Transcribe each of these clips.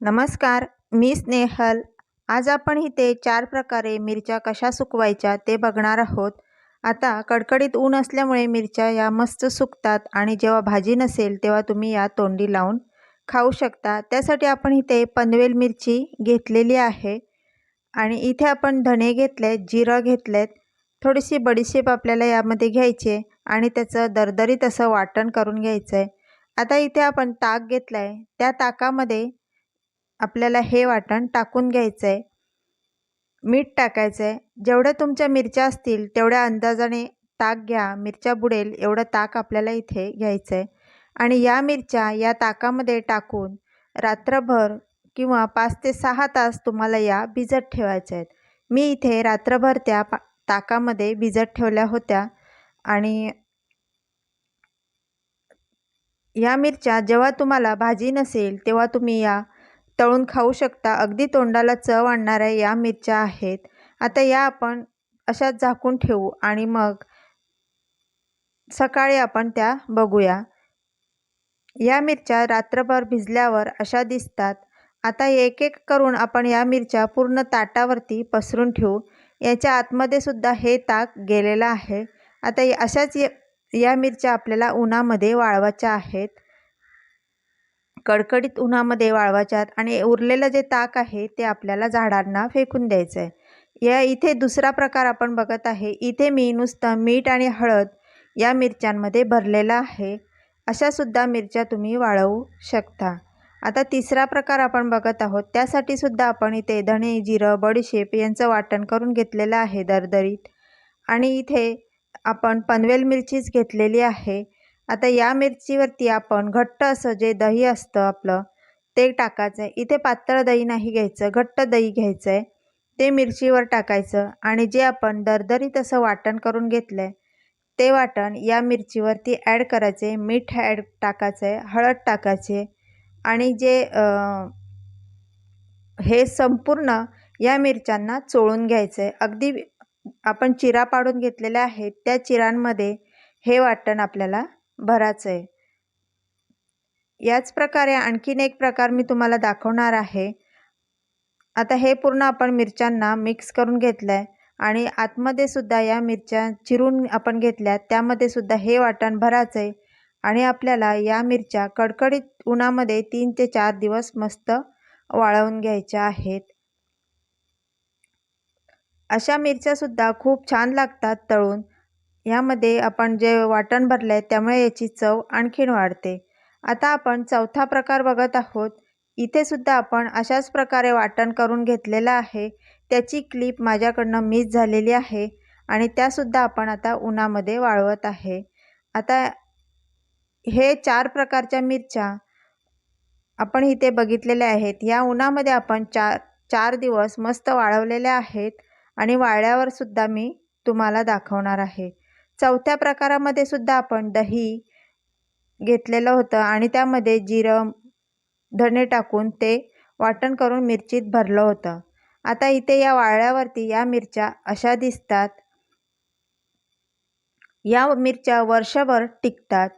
नमस्कार मी स्नेहल. आज आपण इथे चार प्रकारे मिरच्या कशा सुकवायच्या ते बघणार आहोत. आता कडकडीत ऊन असल्यामुळे मिरच्या या मस्त सुकतात आणि जेव्हा भाजी नसेल तेव्हा तुम्ही या तोंडी लावून खाऊ शकता. त्यासाठी आपण इथे पनवेल मिरची घेतलेली आहे आणि इथे आपण धणे घेतले जिरं घेतलेत. थोडीशी बडीशेप आपल्याला यामध्ये घ्यायची आणि त्याचं दरदरीत असं वाटण करून घ्यायचं आहे. आता इथे आपण ताक घेतलं आहे त्या ताकामध्ये आपल्याला हे वाटण टाकून घ्यायचं आहे मीठ टाकायचं आहे जेवढ्या तुमच्या मिरच्या असतील तेवढ्या अंदाजाने ताक घ्या. मिरच्या बुडेल एवढं ताक आपल्याला इथे घ्यायचं आहे आणि या मिरच्या या ताकामध्ये टाकून रात्रभर किंवा पाच ते सहा तास तुम्हाला या भिजत ठेवायच्या. आहेत मी इथे रात्रभर त्या पा ताकामध्ये भिजत ठेवल्या होत्या. आणि या मिरच्या जेव्हा तुम्हाला भाजी नसेल तेव्हा तुम्ही या तळून खाऊ शकता. अगदी तोंडाला चव आणणाऱ्या या मिरच्या आहेत. आता या आपण अशाच झाकून ठेवू आणि मग सकाळी आपण त्या बघूया. या मिरच्या रात्रभर भिजल्यावर अशा दिसतात. आता एक एक करून आपण या मिरच्या पूर्ण ताटावरती पसरून ठेवू. याच्या आतमध्ये सुद्धा हे ताक गेलेलं आहे. आता अशाच या मिरच्या आपल्याला उन्हामध्ये वाळवायच्या आहेत. कडकडीत उन्हामध्ये वाळवायच्यात आणि उरलेलं जे ताक आहे ते आपल्याला झाडांना फेकून द्यायचं आहे या इथे दुसरा प्रकार आपण बघत आहे. इथे मी नुसतं मीठ आणि हळद या मिरच्यांमध्ये भरलेला आहे. अशासुद्धा मिरच्या तुम्ही वाळवू शकता. आता तिसरा प्रकार आपण बघत आहोत. त्यासाठी सुद्धा आपण इथे धणे जिरं बडीशेप यांचं वाटण करून घेतलेलं आहे दरदरीत. आणि इथे आपण पनवेल मिरचीच घेतलेली आहे. आता या मिरचीवरती आपण घट्ट असं जे दही असतं आपलं ते टाकायचं. आहे इथे पातळ दही नाही घ्यायचं घट्ट दही घ्यायचं आहे ते मिरचीवर टाकायचं आणि जे आपण दरदरीत असं वाटण करून घेतलं आहे ते वाटण या मिरचीवरती ॲड करायचे. मीठ ॲड टाकायचं आहे हळद टाकायचे आणि जे हे संपूर्ण या मिरच्यांना चोळून घ्यायचं आहे अगदी आपण चिरा पाडून घेतलेल्या आहेत त्या चिरांमध्ये हे वाटण आपल्याला भराचं आहे. याच प्रकारे आणखीन एक प्रकार मी तुम्हाला दाखवणार आहे. आता हे पूर्ण आपण मिरच्यांना मिक्स करून घेतलं आहे आणि आतमध्ये सुद्धा या मिरच्या चिरून आपण घेतल्या त्यामध्ये सुद्धा हे वाटण भरायचं आहे आणि आपल्याला या मिरच्या कडकडीत उन्हामध्ये तीन ते चार दिवस मस्त वाळवून घ्यायच्या आहेत. अशा मिरच्यासुद्धा खूप छान लागतात तळून. यामध्ये आपण जे वाटण भरलं आहे त्यामुळे याची चव आणखीन वाढते. आता आपण चौथा प्रकार बघत आहोत. इथे सुद्धा आपण अशाच प्रकारे वाटण करून घेतलेलं आहे. त्याची क्लिप माझ्याकडनं मिस झालेली आहे आणि त्यासुद्धा आपण आता उन्हामध्ये वाळवत आहे. आता हे चार प्रकारच्या मिरच्या आपण इथे बघितलेल्या आहेत. या उन्हामध्ये आपण चार चार दिवस मस्त वाळवलेल्या आहेत आणि वाळल्यावर सुद्धा मी तुम्हाला दाखवणार आहे. चौथ्या प्रकारामध्ये सुद्धा आपण दही घेतलेलं होतं आणि त्यामध्ये जिरं धणे टाकून ते वाटण करून मिरचीत भरलं होतं. आता इथे या वाळल्यावरती या मिरच्या अशा दिसतात. या मिरच्या वर्षभर टिकतात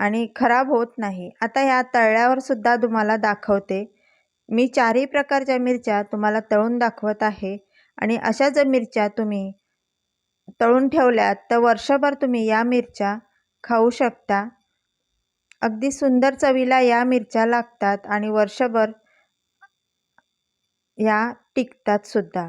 आणि खराब होत नाही. आता ह्या तळल्यावर सुद्धा तुम्हाला दाखवते. मी चारही प्रकारच्या मिरच्या तुम्हाला तळून दाखवत आहे आणि अशा जर मिरच्या तुम्ही तळून ठेवल्यात तर वर्षभर तुम्ही या मिरच्या खाऊ शकता. अगदी सुंदर चवीला या मिरच्या लागतात आणि वर्षभर या टिकतात सुद्धा